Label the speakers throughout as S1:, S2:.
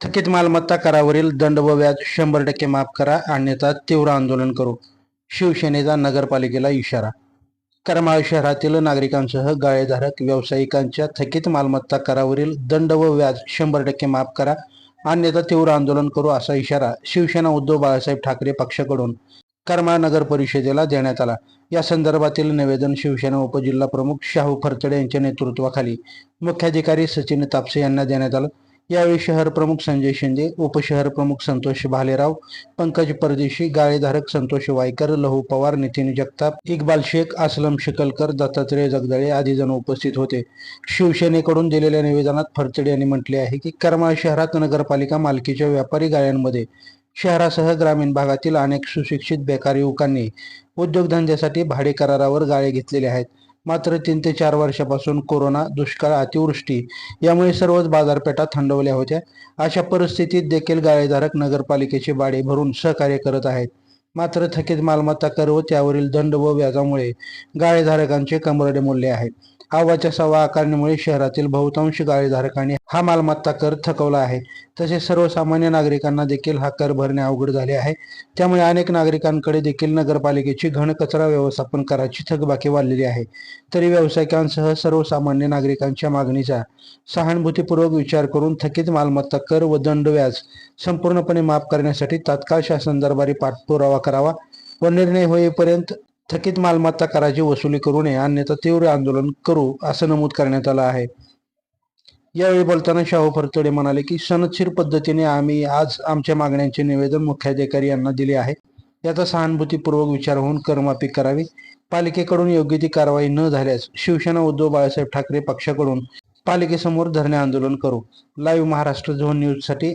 S1: थकीत मालमत्ता करावरील दंड व व्याज शंभर टक्के माफ करा. अन्यथा तीव्र आंदोलन करू. शिवसेनेचा नगरपालिकेला इशारा. करमाळ शहरातील नागरिकांसह गाळेधारक व्यावसायिकांच्या थकीत मालमत्ता करावरील दंड व व्याज शंभर टक्के माफ करा. अन्यथा तीव्र आंदोलन करू असा इशारा शिवसेना उद्धव बाळासाहेब ठाकरे पक्षाकडून करमाळ नगर परिषदेला देण्यात आला. या संदर्भातील निवेदन शिवसेना उपजिल्हा प्रमुख शाहू फरतडे यांच्या नेतृत्वाखाली मुख्याधिकारी सचिन तापसे यांना देण्यात आलं. यावेळी शहर प्रमुख संजय शिंदे उपशहर प्रमुख संतोष भालेराव पंकज परदेशी गाळेधारक संतोष वायकर लहू पवार नितीन जगताप इक्बाल शेख असलम शिकलकर दत्तात्रय जगदळे आदी जण उपस्थित होते. शिवसेनेकडून दिलेल्या निवेदनात फरचडे यांनी म्हटले आहे की करमाळ शहरात नगरपालिका मालकीच्या व्यापारी गाळ्यांमध्ये शहरासह ग्रामीण भागातील अनेक सुशिक्षित बेकार युवकांनी उद्योगधंद्यासाठी भाडे करारावर गाळे घेतलेले आहेत. मात्र तीन ते चार वर्षापासून कोरोना दुष्काळ अतिवृष्टी यामुळे सर्वच बाजारपेठा थंडवल्या होत्या. अशा परिस्थितीत देखील गाळेधारक नगरपालिकेचे भाडे भरून सहकार्य करत आहेत. मात्र थकीत मालमत्ता कर व त्यावरील दंड व व्याजामुळे गाळेधारकांचे कमरडे मूल्य आहे आवाच्या सवा आकारणीमुळे शहरातील बहुतांश गाळेधारकांनी हा मालमत्ता कर थकवला आहे. तसेच सर्वसामान्य नागरिकांना देखील हा कर भरणे अवघड झाले आहे. त्यामुळे अनेक नागरिकांकडे देखील नगरपालिकेची घनकचरा व्यवस्थापन कराची थकबाकी वाढलेली आहे. तरी व्यावसायिकांसह सर्वसामान्य नागरिकांच्या मागणीचा सहानुभूतीपूर्वक विचार करून थकीत मालमत्ता कर व दंड व्याज संपूर्णपणे माफ करण्यासाठी तात्काळ शासन दरबारी पाठपुरावा करावा व निर्णय होईपर्यंत थकीत मालमत्ता कराची वसुली करू नये अन्यथा तीव्र आंदोलन करू असं नमूद करण्यात आलं आहे. यावेळी बोलताना शाहू फरतडे म्हणाले की सनदशीर पद्धतीने आम्ही आज आमच्या मागण्यांचे निवेदन मुख्याधिकारी यांना दिले आहे. याचा सहानुभूतीपूर्वक विचार होऊन करमाफी करावी. पालिकेकडून योग्य ती कारवाई न झाल्यास शिवसेना उद्धव बाळासाहेब ठाकरे पक्षाकडून पालिकेसमोर धरणे आंदोलन करू. लाईव्ह महाराष्ट्र झोन न्यूजसाठी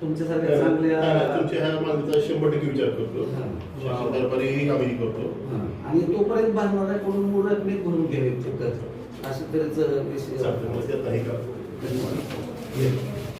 S2: तुमच्यासारख्या चांगल्या
S3: तुमच्या ह्या मागणीचा शंभर टक्के विचार करतो. शासन दरबारी आम्ही करतो.
S2: आणि तोपर्यंत बांधणाऱ्याकडून मूळ रकमेत भरून घ्यावे ते कर्ज असं तरीच धन्यवाद.